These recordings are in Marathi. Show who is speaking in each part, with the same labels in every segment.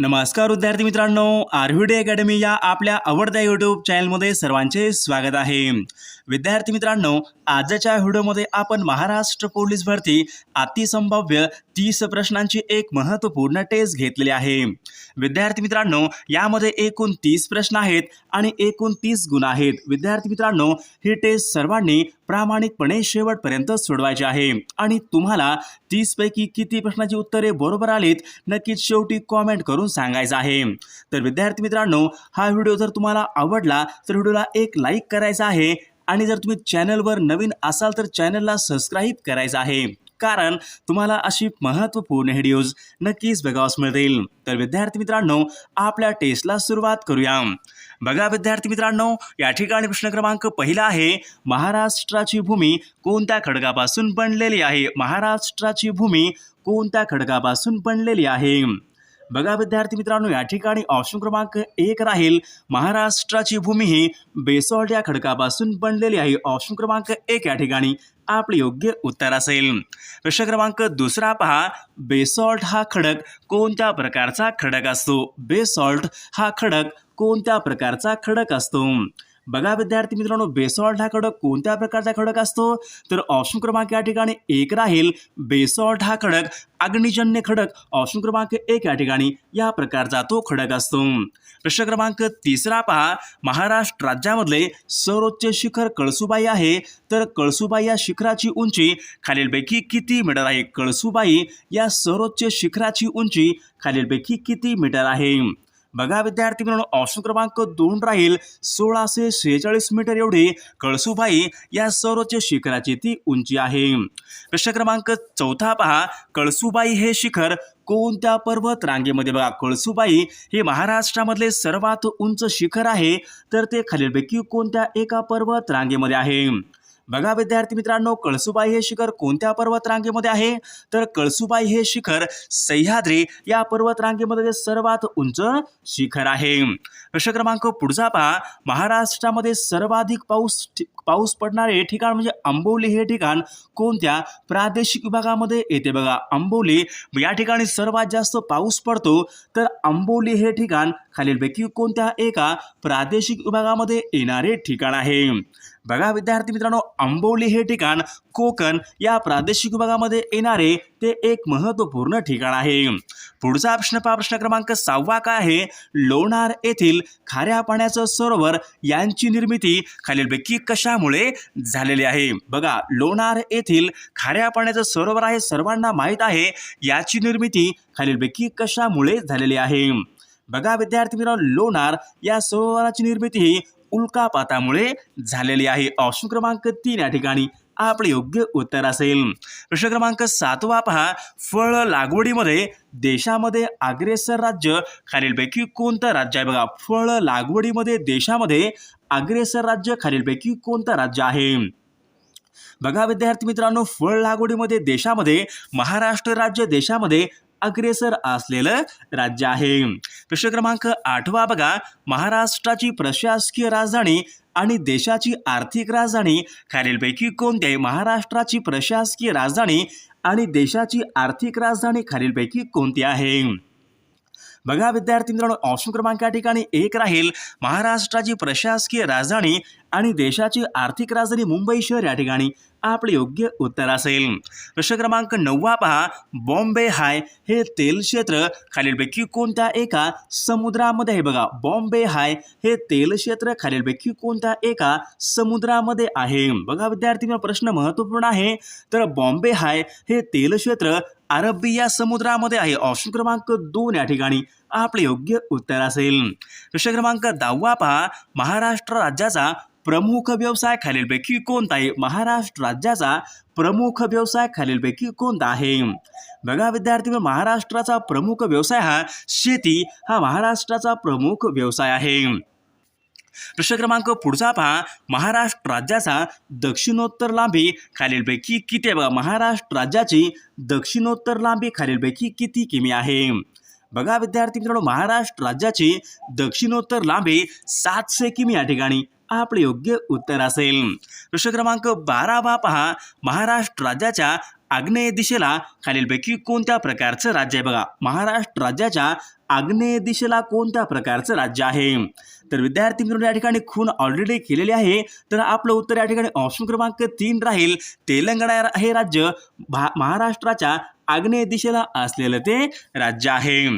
Speaker 1: नमस्कार विद्यार्थी मित्रांनो आरव्हीडी अकॅडमी या आपल्या आवडत्या यूट्यूब चॅनलमध्ये सर्वांचे स्वागत आहे. विद्यार्थी मित्रांनो आजच्या व्हिडिओमध्ये आपण महाराष्ट्र पोलीस भरती अतिसंभाव्य तीस प्रश्नांची एक महत्त्वपूर्ण टेस्ट घेतलेली आहे. विद्यार्थी मित्रांनो यामध्ये एकूण तीस प्रश्न आहेत आणि एकूण तीस गुण आहेत. विद्यार्थी मित्रांनो ही टेस्ट सर्वांनी प्रामाणिकपणे शेवटपर्यंत सोडवायची आहे. आणि तुम्हाला तीसपैकी किती प्रश्नाची उत्तरे बरोबर आलीत नक्कीच शेवटी कॉमेंट करून सांगायचं आहे. तर विद्यार्थी मित्रांनो हा व्हिडिओ जर तुम्हाला आवडला तर व्हिडिओला एक लाईक करायचा आहे. आणि जर तुम्ही चॅनलवर नवीन असाल तर चॅनलला सबस्क्राईब करायचं आहे. कारण तुम्हाला अशी महत्त्वपूर्ण व्हिडिओज नक्कीच बघावास मिळतील. तर विद्यार्थी मित्रांनो आपल्या टेस्टला सुरुवात करूया. बघा विद्यार्थी मित्रांनो या ठिकाणी प्रश्न क्रमांक पहिला आहे महाराष्ट्राची भूमी कोणत्या खडकापासून बनलेली आहे? महाराष्ट्राची भूमी कोणत्या खडकापासून बनलेली आहे? बघा विद्यार्थी मित्रांनो या ठिकाणी ऑप्शन क्रमांक एक राहील. महाराष्ट्राची भूमी ही बेसॉल्ट या खडकापासून बनलेली आहे. ऑप्शन क्रमांक एक या ठिकाणी. आपले योग्य उत्तर असेल. प्रश्न क्रमांक दुसरा पहा बेसॉल्ट हा खडक कोणत्या प्रकारचा खडक असतो? बेसॉल्ट हा खडक कोणत्या प्रकारचा खडक असतो? बघा विद्यार्थी मित्रांनो बेसॉल्ट हा खडक कोणत्या प्रकारचा खडक असतो? तर ऑप्शन क्रमांक या ठिकाणी एक राहील. बेसॉल्ट हा खडक अग्निजन्य खडक. ऑप्शन क्रमांक एक या ठिकाणी या प्रकारचा तो खडक असतो. प्रश्न क्रमांक तिसरा पहा. महाराष्ट्र राज्यामधले सर्वोच्च शिखर कळसुबाई आहे. तर कळसुबाई या शिखराची उंची खालीलपैकी किती मीटर आहे? कळसुबाई या सर्वोच्च शिखराची उंची खालीलपैकी किती मीटर आहे? बघा विद्यार्थी मित्रांनो ऑप्शन क्रमांक दोन राहील सोळाशे शेहेचाळीस मीटर एवढी कळसुबाई या सर्वोच्च शिखराची ती उंची आहे. प्रश्न क्रमांक चौथा पहा कळसुबाई हे शिखर कोणत्या पर्वत रांगेमध्ये बघा कळसुबाई हे महाराष्ट्रामधले सर्वात उंच शिखर आहे तर ते खालीलपैकी कोणत्या एका पर्वत रांगेमध्ये आहे? बघा विद्यार्थी मित्रांनो कळसुबाई हे शिखर कोणत्या पर्वतरांगेमध्ये आहे? तर कळसुबाई हे शिखर सह्याद्री या पर्वतरांगेमध्ये जे सर्वात उंच शिखर आहे. प्रश्न क्रमांक पुढचा पहा. महाराष्ट्रामध्ये सर्वाधिक पाऊस पाऊस पडणारे ठिकाण म्हणजे आंबोली हे ठिकाण कोणत्या प्रादेशिक विभागामध्ये येते बघा. आंबोली या ठिकाणी सर्वात जास्त पाऊस पडतो तर आंबोली हे ठिकाण खालीलपैकी कोणत्या एका प्रादेशिक विभागामध्ये येणारे ठिकाण आहे? बघा विद्यार्थी मित्रांनो आंबोली हे ठिकाण कोकण या प्रादेशिक विभागामध्ये येणारे ते एक महत्त्वपूर्ण ठिकाण आहे. पुढचा प्रश्न पहा प्रश्न क्रमांक सहावा काय आहे? लोणार येथील खाऱ्या पाण्याचं सरोवर यांची निर्मिती खालीलपैकी कशामुळे झालेली आहे? बघा लोणार येथील खाऱ्या पाण्याचं सरोवर आहे सर्वांना माहीत आहे. याची निर्मिती खालीलपैकी कशामुळे झालेली आहे? बघा विद्यार्थी मित्रांनो लोणार या सरोवराची निर्मिती ही उल्कापातामुळे झालेली आहे. ऑप्शन क्रमांक तीन या ठिकाणी. आपले योग्य उत्तर असेल. प्रश्न क्रमांक सातवा पहा. फळ लागवडीमध्ये देशामध्ये अग्रेसर राज्य खालीलपैकी कोणतं राज्य आहे? बघा फळ लागवडीमध्ये देशामध्ये अग्रेसर राज्य खालीलपैकी कोणतं राज्य आहे? बघा विद्यार्थी मित्रांनो फळ लागवडीमध्ये देशामध्ये महाराष्ट्र राज्य देशामध्ये अग्रेसर असलेलं राज्य आहे. प्रश्न क्रमांक आठवा बघा. महाराष्ट्राची प्रशासकीय राजधानी आणि देशाची आर्थिक राजधानी खालीलपैकी कोणती आहे महाराष्ट्राची प्रशासकीय राजधानी आणि देशाची आर्थिक राजधानी खालीलपैकी कोणती आहे? बघा विद्यार्थी मित्रांनो ऑप्शन क्रमांक या ठिकाणी एक राहील. महाराष्ट्राची प्रशासकीय राजधानी आणि देशाची आर्थिक राजधानी मुंबई शहर या ठिकाणी आपले योग्य उत्तर असेल. प्रश्न क्रमांक नववा पहा. बॉम्बे हाय हे तेल क्षेत्र खालीलपैकी कोणत्या एका समुद्रामध्ये आहे बघा. बॉम्बे हाय हे तेल क्षेत्र खालीलपैकी कोणत्या एका समुद्रामध्ये आहे? बघा विद्यार्थी प्रश्न महत्त्वपूर्ण आहे. तर बॉम्बे हाय हे तेल क्षेत्र अरबी या समुद्रामध्ये आहे. ऑप्शन क्रमांक दोन या ठिकाणी. आपले योग्य उत्तर असेल. प्रश्न क्रमांक दहावा पहा. महाराष्ट्र राज्याचा प्रमुख व्यवसाय खालीलपैकी कोणता आहे? महाराष्ट्र राज्याचा प्रमुख व्यवसाय खालीलपैकी कोणता आहे? बघा विद्यार्थी महाराष्ट्राचा प्रमुख व्यवसाय हा शेती हा महाराष्ट्राचा प्रमुख व्यवसाय आहे. प्रश्न क्रमांक पुढचा पहा. महाराष्ट्र राज्याचा दक्षिणोत्तर लांबी खालीलपैकी किती आहे? बघा महाराष्ट्र राज्याची दक्षिणोत्तर लांबी खालीलपैकी किती किमी आहे? बघा विद्यार्थी मित्रांनो महाराष्ट्र राज्याची दक्षिणोत्तर लांबी सातशे किमी या ठिकाणी. आपले योग्य उत्तर असेल. प्रश्न क्रमांक बारावा पहा. महाराष्ट्र राज्याच्या आग्नेय दिशेला खालीलपैकी कोणत्या प्रकारचं राज्य आहे? बघा महाराष्ट्र राज्याच्या आग्नेय दिशेला कोणत्या प्रकारचं राज्य आहे? तर विद्यार्थी मित्रांनो या ठिकाणी खून ऑलरेडी केलेली आहे. तर आपलं उत्तर या ठिकाणी ऑप्शन क्रमांक तीन राहील. तेलंगणा हे राज्य भा महाराष्ट्राच्या आग्नेय दिशेला असलेलं ते राज्य आहे.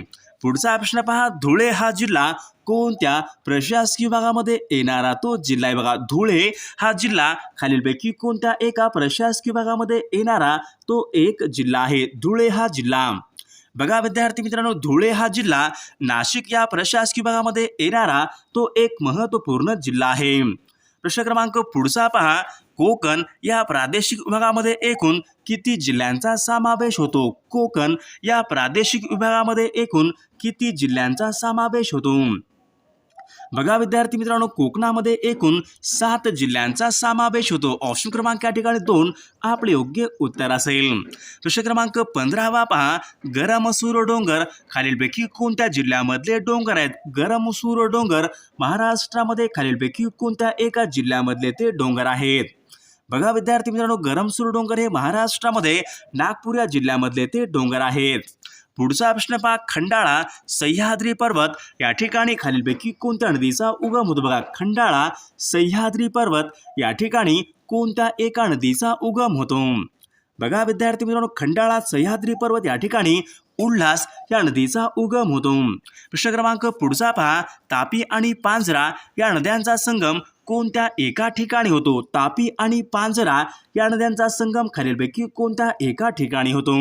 Speaker 1: पुढचा प्रश्न पहा. धुळे हा जिल्हा कोणत्या प्रशासकीय विभागामध्ये येणारा? तो जिल्हा आहे बघा. धुळे हा जिल्हा खालीलपैकी कोणत्या एका प्रशासकीय विभागामध्ये येणारा? तो एक जिल्हा आहे. धुळे हा जिल्हा. बघा विद्यार्थी मित्रांनो धुळे हा जिल्हा नाशिक या प्रशासकीय विभागामध्ये येणारा तो एक महत्त्वपूर्ण जिल्हा आहे. प्रश्न क्रमांक पुढचा पहा. कोकण या प्रादेशिक विभागामध्ये एकूण किती जिल्ह्यांचा समावेश होतो? कोकण या प्रादेशिक विभागामध्ये एकूण किती जिल्ह्यांचा समावेश होतो? बघा विद्यार्थी मित्रांनो कोकणामध्ये एकूण सात जिल्ह्यांचा समावेश होतो. ऑप्शन क्रमांक या ठिकाणी दोन आपले योग्य उत्तर असेल. प्रश्न क्रमांक पंधरावा पहा. गरमसूर डोंगर खालीलपैकी कोणत्या जिल्ह्यामधले डोंगर आहेत? गरमसूर डोंगर महाराष्ट्रामध्ये खालीलपैकी कोणत्या एका जिल्ह्यामधले ते डोंगर आहेत? बघा विद्यार्थी मित्रांनो गरमसूर डोंगर हे महाराष्ट्रामध्ये नागपूर या जिल्ह्यामधले ते डोंगर आहेत. पुढचा प्रश्न पहा खंडाळा सह्याद्री पर्वत या ठिकाणी खालीलपैकी कोणत्या नदीचा उगम होतो? बघा खंडाळा सह्याद्री पर्वत या ठिकाणी कोणत्या एका नदीचा उगम होतो? बघा विद्यार्थी मित्रांनो खंडाळा सह्याद्री पर्वत या ठिकाणी उल्हास या नदीचा उगम होतो. प्रश्न क्रमांक पुढचा पहा. तापी आणि पांझरा या नद्यांचा संगम कोणत्या एका ठिकाणी होतो? तापी आणि पांझरा या नद्यांचा संगम खालीलपैकी कोणत्या एका ठिकाणी होतो?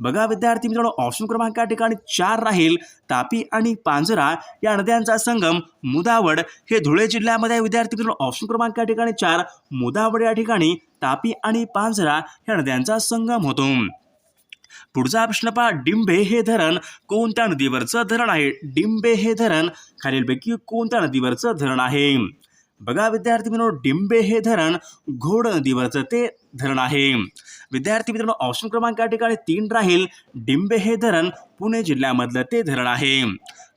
Speaker 1: बघा विद्यार्थी मित्रांनो ऑप्शन क्रमांक या ठिकाणी चार राहील. तापी आणि पांझरा या नद्यांचा संगम मुदावड हे धुळे जिल्ह्यामध्ये विद्यार्थी मित्रांनो ऑप्शन क्रमांक या ठिकाणी चार. मुदावड या ठिकाणी तापी आणि पांझरा या नद्यांचा संगम होतो. पुढचा प्रश्न पहा डिंबे हे धरण कोणत्या नदीवरचं धरण आहे? डिंबे हे धरण खालीलपैकी कोणत्या नदीवरचं धरण आहे? बघा विद्यार्थी मित्रांनो डिंबे हे धरण घोड नदीवरचं ते धरण आहे. विद्यार्थी मित्रांनो ऑप्शन क्रमांक या ठिकाणी तीन राहील. डिंबे हे धरण पुणे जिल्ह्यामधलं ते धरण आहे.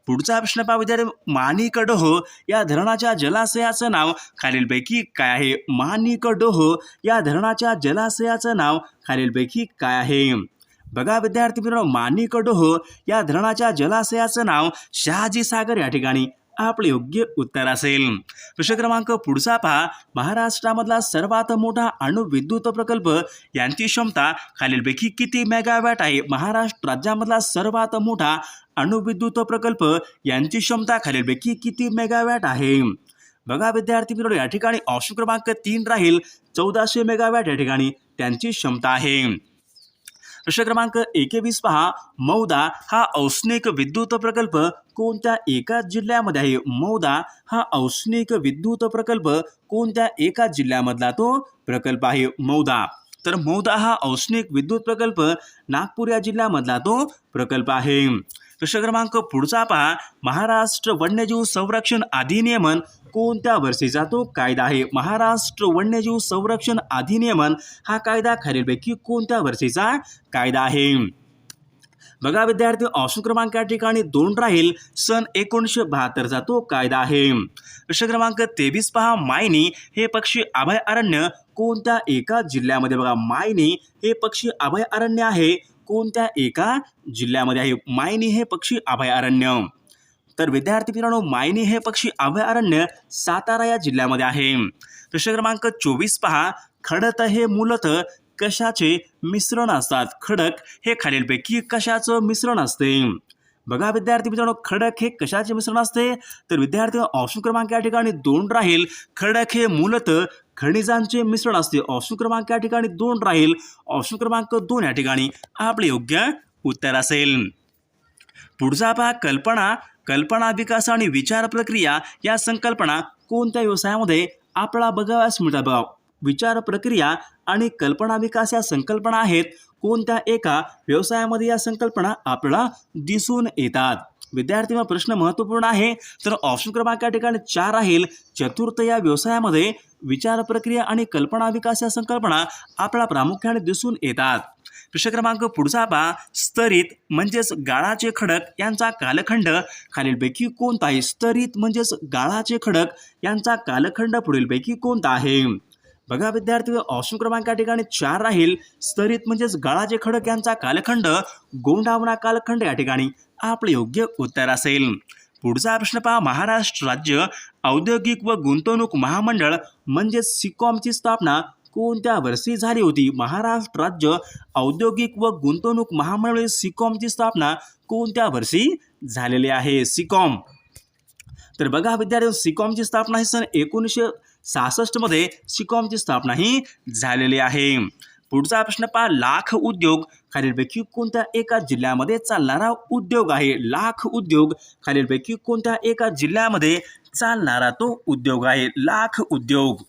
Speaker 1: पुढचा प्रश्न पहा विद्यार्थी माणिकडोह या धरणाच्या जलाशयाचं नाव खालीलपैकी काय आहे? माणिकडोह या धरणाच्या जलाशयाचं नाव खालीलपैकी काय आहे? बघा विद्यार्थी मित्रांनो मानिकडोह या धरणाच्या जलाशयाचं नाव शहाजी सागर या ठिकाणी. आपले योग्य उत्तर असेल. प्रश्न क्रमांक पुढचा पहा. महाराष्ट्रामधला सर्वात मोठा अणुविद्युत प्रकल्प यांची क्षमता खालीलपैकी किती मेगावॅट आहे? महाराष्ट्र राज्यामधला सर्वात मोठा अणुविद्युत प्रकल्प यांची क्षमता खालीलपैकी किती मेगावॅट आहे? बघा विद्यार्थी मित्रांनो या ठिकाणी ऑप्शन क्रमांक तीन राहील. चौदाशे मेगावॅट या ठिकाणी त्यांची क्षमता आहे. प्रश्न क्रमांक एकेवीस पहा. मौदा हा औष्णिक विद्युत प्रकल्प कोणत्या एका जिल्ह्यामध्ये आहे? मौदा हा औष्णिक विद्युत प्रकल्प कोणत्या एका जिल्ह्यामधला तो प्रकल्प आहे? मौदा. तर मौदा हा औष्णिक विद्युत प्रकल्प नागपूर या जिल्ह्यामधला तो प्रकल्प आहे. प्रश्न क्रमांक पुढचा पहा. महाराष्ट्र वन्यजीव संरक्षण अधिनियमन कोणत्या वर्षीचा तो कायदा आहे? महाराष्ट्र वन्यजीव संरक्षण अधिनियमन हा कायदा खालीलपैकी कोणत्या वर्षीचा कायदा आहे? बघा विद्यार्थी ऑप्शन क्रमांक या ठिकाणी दोन राहील. सन एकोणीसशे बहात्तरचा तो कायदा आहे. प्रश्न क्रमांक तेवीस पहा. मायनी हे पक्षी अभयारण्य कोणत्या एका जिल्ह्यामध्ये? बघा मायनी हे पक्षी अभयारण्य आहे. कोणत्या एका जिल्ह्यामध्ये आहे? मायनी हे पक्षी अभयारण्य तर विद्यार्थी मित्रांनो मायनी हे पक्षी अभयारण्य सातारा या जिल्ह्यामध्ये आहे. प्रश्न क्रमांक चोवीस पहा. खडत हे मूलतः कशाचे मिश्रण असतात? खडक हे खालीलपैकी कशाचं मिश्रण असते? बघा विद्यार्थी मित्रांनो खडक हे कशाचे मिश्रण असते? तर विद्यार्थी ऑप्शन क्रमांक या ठिकाणी दोन राहील. खडक हे मूलतः खनिजांचे मिश्रण असते. ऑप्शन क्रमांक या ठिकाणी दोन राहील. ऑप्शन क्रमांक दोन या ठिकाणी आपले योग्य उत्तर असेल. पुढचा पहा कल्पना. कल्पना विकास आणि विचार प्रक्रिया या संकल्पना कोणत्या व्यवसायामध्ये आपला बघाव्यास मिळतात बघा. विचार प्रक्रिया आणि कल्पना विकास या संकल्पना आहेत कोणत्या एका व्यवसायामध्ये या संकल्पना आपल्याला दिसून येतात? विद्यार्थी मग प्रश्न महत्त्वपूर्ण आहे. तर ऑप्शन क्रमांक या ठिकाणी चार राहील. चतुर्थ या व्यवसायामध्ये विचार प्रक्रिया आणि कल्पना विकास या संकल्पना आपल्याला प्रामुख्याने दिसून येतात. प्रश्न क्रमांक पुढचा पहा. स्तरित म्हणजेच गाळाचे खडक यांचा कालखंड. खालीलपैकी कोणता आहे? स्तरित म्हणजेच गाळाचे खडक यांचा कालखंड पुढीलपैकी कोणता आहे? बघा विद्यार्थी ऑप्शन क्रमांक या ठिकाणी चार राहील. स्तरित म्हणजेच गळाचे खडक यांचा कालखंड गोंडावणा कालखंड या ठिकाणी आपले योग्य उत्तर असेल. पुढचा प्रश्न पहा महाराष्ट्र राज्य औद्योगिक व गुंतवणूक महामंडळ म्हणजेच सिकॉमची स्थापना कोणत्या वर्षी झाली होती? महाराष्ट्र राज्य औद्योगिक व गुंतवणूक महामंडळ सिकॉमची स्थापना कोणत्या वर्षी झालेली आहे? सिकॉम. तर बघा विद्यार्थी सिकॉमची स्थापना ही सन एकोणीसशे सहासष्टमध्ये सिकॉमची स्थापना ही झालेली आहे. पुढचा प्रश्न पहा लाख उद्योग खालीलपैकी कोणत्या एका जिल्ह्यामध्ये चालणारा उद्योग आहे? लाख उद्योग खालीलपैकी कोणत्या एका जिल्ह्यामध्ये चालणारा तो उद्योग आहे? लाख उद्योग.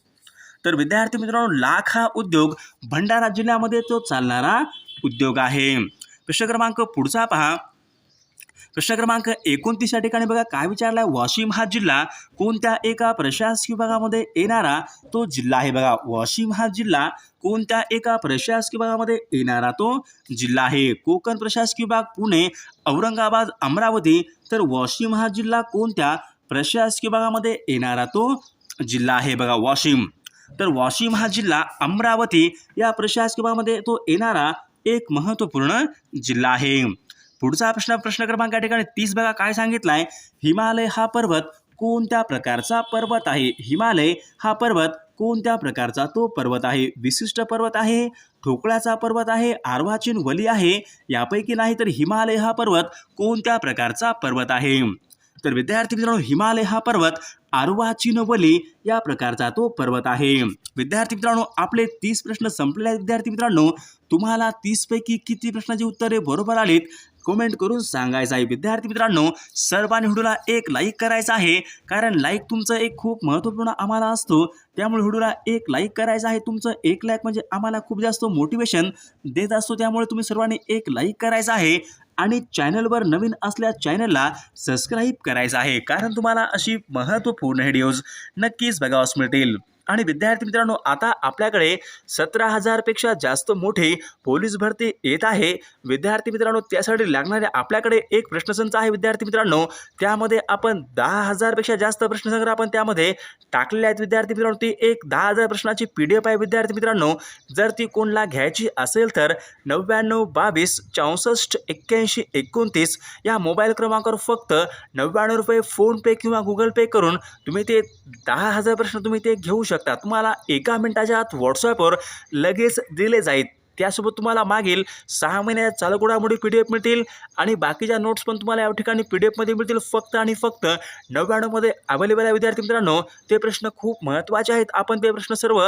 Speaker 1: तर विद्यार्थी मित्रांनो लाख हा उद्योग भंडारा जिल्ह्यामध्ये तो चालणारा उद्योग आहे. प्रश्न क्रमांक पुढचा पहा. प्रश्न क्रमांक एकोणतीस या ठिकाणी बघा काय विचारला वाशिम हा जिल्हा कोणत्या एका प्रशासकीय विभागामध्ये येणारा? तो जिल्हा आहे बघा. वाशिम हा जिल्हा कोणत्या एका प्रशासकीय विभागामध्ये येणारा? तो जिल्हा आहे कोकण प्रशासकीय विभाग पुणे औरंगाबाद अमरावती. तर वाशिम हा जिल्हा कोणत्या प्रशासकीय विभागामध्ये येणारा? तो जिल्हा आहे बघा वाशिम. तर वाशिम हा जिल्हा अमरावती या प्रशासकीय विभागामध्ये तो येणारा एक महत्त्वपूर्ण जिल्हा आहे. पुढचा प्रश्न प्रश्न क्रमांक या ठिकाणी तीस बघा काय सांगितलाय? हिमालय हा पर्वत कोणत्या प्रकारचा पर्वत आहे? हिमालय हा पर्वत कोणत्या प्रकारचा तो पर्वत आहे? विशिष्ट पर्वत आहे? ठोकळ्याचा पर्वत आहे? आर्वाचीन वली आहे? यापैकी नाही तर हिमालय हा पर्वत कोणत्या प्रकारचा पर्वत आहे? तर विद्यार्थी मित्रांनो हिमालय हा पर्वत आर्वाचीन वली या प्रकारचा तो पर्वत आहे. विद्यार्थी मित्रांनो आपले तीस प्रश्न संपलेले आहेत. विद्यार्थी मित्रांनो तुम्हाला तीसपैकी किती प्रश्नाची उत्तरे बरोबर आलीत? कमेंट करून सांगायचं आहे. विद्यार्थी मित्रांनो सर्वांनी व्हिडिओला एक लाईक करायचं आहे. कारण लाईक तुमचं एक खूप महत्त्वपूर्ण आम्हाला असतो. त्यामुळे व्हिडिओला एक लाईक करायचं आहे. तुमचं एक लाईक म्हणजे आम्हाला खूप जास्त मोटिवेशन देत असतो. त्यामुळे तुम्ही सर्वांनी एक लाईक करायचं आहे. आणि चॅनलवर नवीन असल्या चॅनलला सबस्क्राईब करायचं आहे. कारण तुम्हाला अशी महत्त्वपूर्ण व्हिडिओज नक्कीच बघावास मिळतील. आणि विद्यार्थी मित्रांनो आता आपल्याकडे सतरा हजारपेक्षा जास्त मोठी पोलीस भरती येत आहे. विद्यार्थी मित्रांनो त्यासाठी लागणारे आपल्याकडे एक प्रश्नसंच आहे विद्यार्थी मित्रांनो. त्यामध्ये आपण दहा हजारपेक्षा जास्त प्रश्नसंग्रह आपण त्यामध्ये टाकलेले आहेत विद्यार्थी मित्रांनो. ती एक दहा हजार प्रश्नाची पी डी एफ आहे विद्यार्थी मित्रांनो. जर ती कोणला घ्यायची असेल तर नव्याण्णव बावीस चौसष्ट एक्क्याऐंशी एकोणतीस या मोबाईल क्रमांकावर फक्त नव्याण्णव रुपये फोनपे किंवा गुगल पे करून तुम्ही ते दहा हजार प्रश्न तुम्ही ते घेऊ शकता. तुम्हाला एका मिनिटाच्या आत व्हॉट्सॲपवर लगेच दिले जाईल. त्यासोबत तुम्हाला मागील सहा महिन्यात चालू घडामोडी पी डी एफ मिळतील आणि बाकीच्या नोट्स पण तुम्हाला या ठिकाणी पी डी एफमध्ये मिळतील. फक्त आणि फक्त नव्याण्णवमध्ये अवेलेबल आहे. विद्यार्थी मित्रांनो ते प्रश्न खूप महत्त्वाचे आहेत. आपण ते प्रश्न सर्व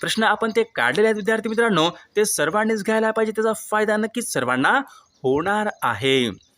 Speaker 1: प्रश्न आपण ते काढलेले आहेत. विद्यार्थी मित्रांनो ते सर्वांनीच घ्यायला पाहिजे. त्याचा फायदा नक्कीच सर्वांना होणार आहे.